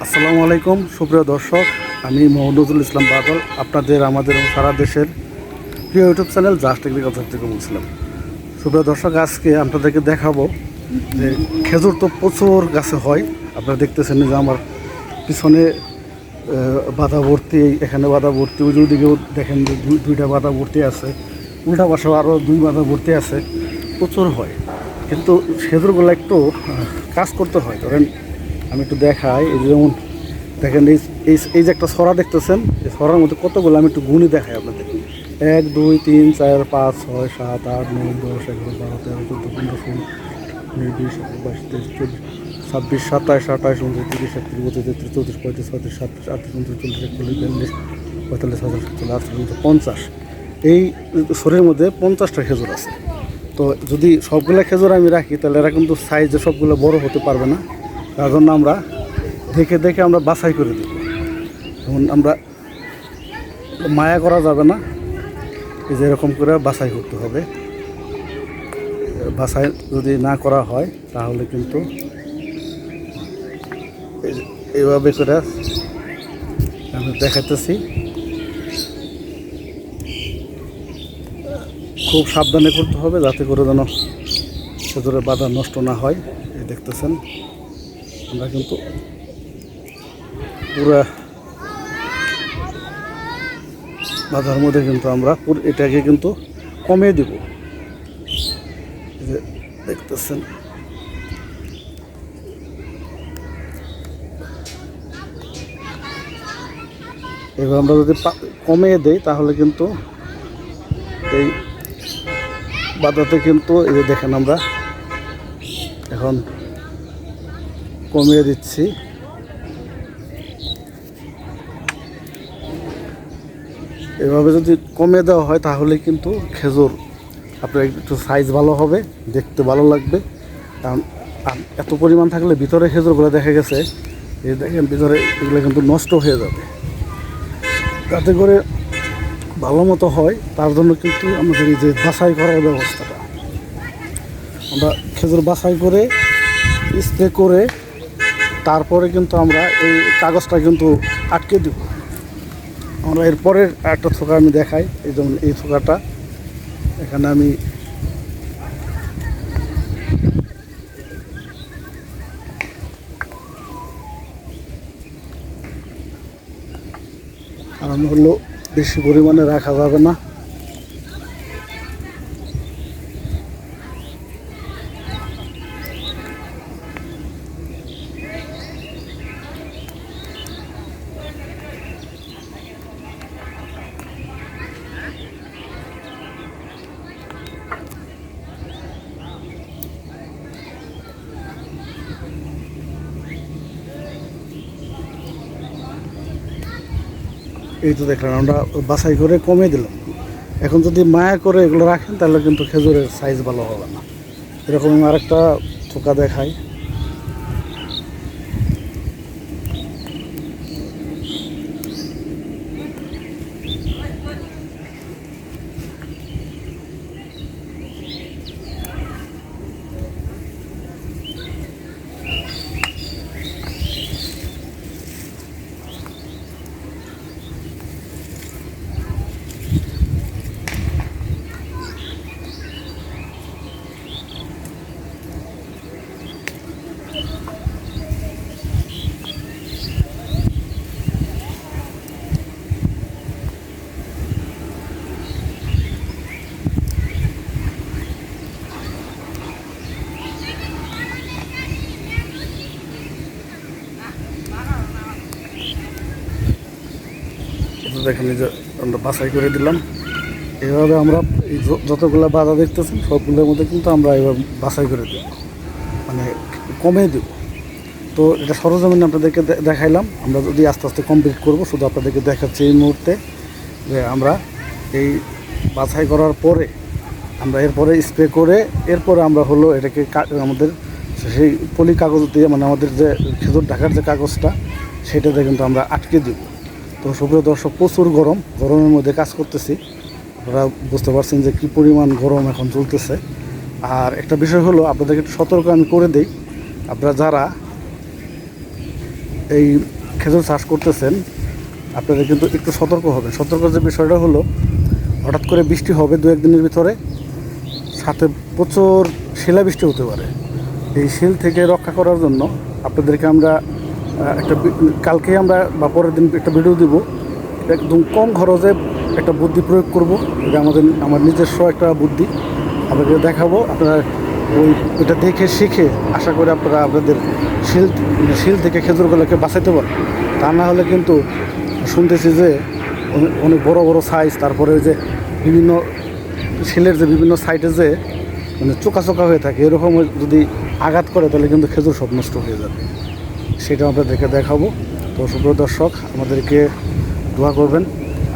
আসসালামু আলাইকুম সুপ্রিয় দর্শক আমি মোহাম্মদুল ইসলাম বাদল আপনাদের আমাদের এবং সারা দেশের প্রিয় ইউটিউব চ্যানেল জাস্ট এগ্রিকালচার থেকে বলছিলাম। সুপ্রিয় দর্শক আজকে আপনাদেরকে দেখাবো যে খেজুর তো প্রচুর গাছে হয়। আপনারা দেখতেছেন যে আমার পিছনে আহ, বাধা ভর্তি এখানে বাধা ভর্তি ওই দিকেও দেখেন যে দুই- দুইটা বাধা ভর্তি আছে। উল্টা পাশেও আরও দুই বাধা ভর্তি আছে। প্রচুর হয়। কিন্তু খেজুরগুলো একটু কাজ করতে হয়। ধরেন আমি একটু দেখাই, এই যেমন দেখেন, এই এই- যে একটা ছড়া দেখতেছেন, এই ছড়ার মধ্যে কতগুলো আমি একটু গুণি দেখাই আপনাদের। এক, দুই, তিন, চার, পাঁচ, ছয়, সাত, আট, নয়, দশ, এগারো, বারো, তেরো, চোদ্দ, পনেরো, ষোলো, উনিশ, বিশ একুশ বাইশ, তেইশ চব্বিশ ছাব্বিশ, সাতাশ, আঠাশ, উনত্রিশ, তিরিশ, একত্রিশ, বত্রিশ, তেত্রিশ, চৌত্রিশ, পঁয়ত্রিশ, ছত্রিশ, সাতত্রিশ, আটত্রিশ, উনত্রিশ, চল্লিশ, একচল্লিশ, বিয়াল্লিশ, পঁয়তাল্লিশ, হাজার, সাতচল্লিশ, আটচল্লিশ পঞ্চাশ। এই শরীরের মধ্যে পঞ্চাশটা খেজুর আছে। তো যদি সবগুলো খেজুর আমি রাখি, তাহলে এরা কিন্তু সাইজে সবগুলো বড় হতে পারবে না। জন্য আমরা দেখে দেখে আমরা বাছাই করে দেব। যেমন আমরা মায়া করা যাবে না, এই যে এরকম করে বাছাই করতে হবে। বাছাই যদি না করা হয়, তাহলে কিন্তু এই এইভাবে করে আমি দেখাতেছি খুব সাবধানে করতে হবে, যাতে করে যেন খেজুরের বাধা নষ্ট না হয়, এই দেখতেছেন। আমরা কিন্তু পুরা বাধার মধ্যে কিন্তু আমরা এটাকে কিন্তু কমিয়ে দিব। দেখতেছেন। এবার আমরা যদি কমিয়ে দেই, তাহলে কিন্তু এই বাধাতে কিন্তু এই দেখেন আমরা এখন কমিয়ে দিচ্ছি। এভাবে যদি কমিয়ে দেওয়া হয়, তাহলে কিন্তু খেজুর আপনার একটু সাইজ ভালো হবে, দেখতে ভালো লাগবে। কারণ এত পরিমাণ থাকলে ভিতরে খেজুরগুলো দেখা গেছে, এই দেখেন ভিতরে এগুলো কিন্তু নষ্ট হয়ে যাবে। যাতে করে ভালো মতো হয়, তার জন্য কিন্তু আমাদের এই যে বাছাই করার ব্যবস্থাটা। আমরা খেজুর বাছাই করে স্প্রে করে তারপরে কিন্তু আমরা এই কাগজটা কিন্তু আটকে দিব। আমরা এরপরের একটা থোকা আমি দেখাই, এই যেমন এই থোকাটা। এখানে আমি আরাম হলো, বেশি পরিমাণে রাখা যাবে না। এই তো দেখলেন আমরা বাছাই করে কমে দিলাম। এখন যদি মায়া করে এগুলো রাখেন, তাহলে কিন্তু খেজুরের সাইজ ভালো হবে না। এরকম আরেকটা থোকা দেখাই। তো দেখেন যে আমরা বাছাই করে দিলাম। এইভাবে আমরা এই যতগুলো বাধা দেখতেছেন, সবগুলোর মধ্যে কিন্তু আমরা এবার বাছাই করে দেব। মানে কমে দেব। তো এটা সরজমিনে আপনাদেরকে দেখাইলাম। আমরা যদি আস্তে আস্তে কমপ্লিট করব, শুধু আপনাদেরকে দেখাচ্ছি এই মুহূর্তে যে আমরা এই বাছাই করার পরে আমরা এরপরে স্প্রে করে এরপরে আমরা হলো এটাকে আমাদের সেই পলি কাগজ দিয়ে মানে আমাদের যে খেজুর ঢাকার যে কাগজটা, সেটাতে কিন্তু আমরা আটকে দিব। তো সুপ্রিয় দর্শক, প্রচুর গরম। গরমের মধ্যে কাজ করতেছি। আপনারা বুঝতে পারছেন যে কী পরিমাণ গরম এখন চলতেছে। আর একটা বিষয় হলো, আপনাদেরকে একটু সতর্ক আমি করে দিই। আপনারা যারা এই খেজুর চাষ করতেছেন আপনাদের কিন্তু একটু সতর্ক হবেন। সতর্ক যে বিষয়টা হলো, হঠাৎ করে বৃষ্টি হবে দু একদিনের ভিতরে, সাথে প্রচুর শিলাবৃষ্টি হতে পারে। এই শিল থেকে রক্ষা করার জন্য আপনাদেরকে আমরা একটা কালকে আমরা বা পরের দিন একটা ভিডিও দিব। একদম কম খরচে একটা বুদ্ধি প্রয়োগ করব। এটা আমাদের, আমার নিজস্ব একটা বুদ্ধি। আপনাদের দেখাবো। আপনারা ওই এটা দেখে শিখে আশা করি আপনারা আপনাদের শিল শিল থেকে খেজুরগুলোকে বাঁচাতে পারেন তা না হলে কিন্তু শুনতেছি যে অনেক- অনেক বড় বড় সাইজ তারপরে যে বিভিন্ন শিলের যে বিভিন্ন সাইডে যে মানে চোকা চোকা হয়ে থাকে, এরকম যদি আঘাত করে, তাহলে কিন্তু খেজুর সব নষ্ট হয়ে যাবে। সেটা আপনাদেরকে দেখাবো। তো সুপ্রিয় দর্শক, আমাদেরকে দোয়া করবেন।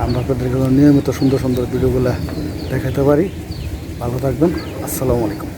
আমরা আপনাদেরকে নিয়মিত সুন্দর সুন্দর ভিডিওগুলো দেখাতে পারি। ভালো থাকবেন। আসসালামু আলাইকুম।